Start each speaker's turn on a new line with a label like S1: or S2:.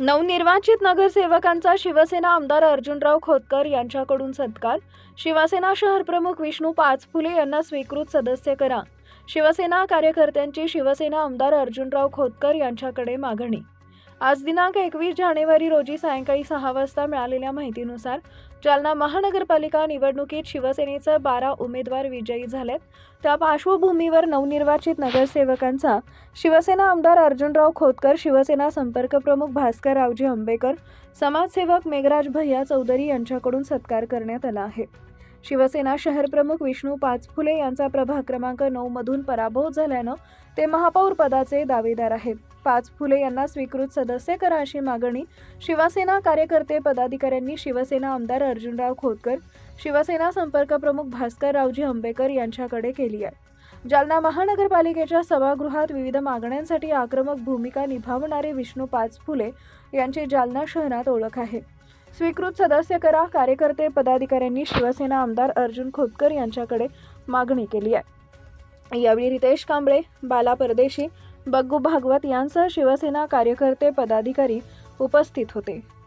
S1: नवनिर्वाचित नगरसेवकांचा शिवसेना आमदार अर्जुनराव खोतकर यांच्याकडून सत्कार. शिवसेना शहर प्रमुख विष्णू पाचफुले यांना स्वीकृत सदस्य करा शिवसेना कार्यकर्त्यांची शिवसेना आमदार अर्जुनराव खोतकर यांच्याकडे मागणी. आज दिनांक एकवीस जानेवारी रोजी सायंकाळी सहा वाजता मिळालेल्या माहितीनुसार जालना महानगरपालिका निवडणुकीत शिवसेनेचे बारा उमेदवार विजयी झालेत. त्या पार्श्वभूमीवर नवनिर्वाचित नगरसेवकांचा शिवसेना आमदार अर्जुनराव खोतकर शिवसेना संपर्क प्रमुख भास्कर रावजी आंबेकर समाजसेवक मेघराज भैया चौधरी यांच्याकडून सत्कार करण्यात आला आहे. शिवसेना शहरप्रमुख विष्णू पाचफुले यांचा प्रभाग क्रमांक नऊमधून पराभव झाल्यानं ते महापौर पदाचे दावेदार आहेत. पाच फुले यांना स्वीकृत सदस्य करा अशी मागणी शिवसेना कार्यकर्ते पदाधिकाऱ्यांनी शिवसेना आमदार अर्जुनराव खोतकर शिवसेना संपर्क प्रमुख भास्कर रावजी आंबेकर यांच्याकडे केली आहे. जालना महानगरपालिकेच्या सभागृहात विविध मागण्यांसाठी आक्रमक भूमिका निभावणारे विष्णू पाचफुले यांची जालना शहरात ओळख आहे. स्वीकृत सदस्य करा कार्यकर्ते पदाधिकाऱ्यांनी शिवसेना आमदार अर्जुन खोतकर यांच्याकडे मागणी केली आहे. यावेळी रितेश कांबळे बाला परदेशी बग्गू भागवत यांसह शिवसेना कार्यकर्ते पदाधिकारी उपस्थित होते.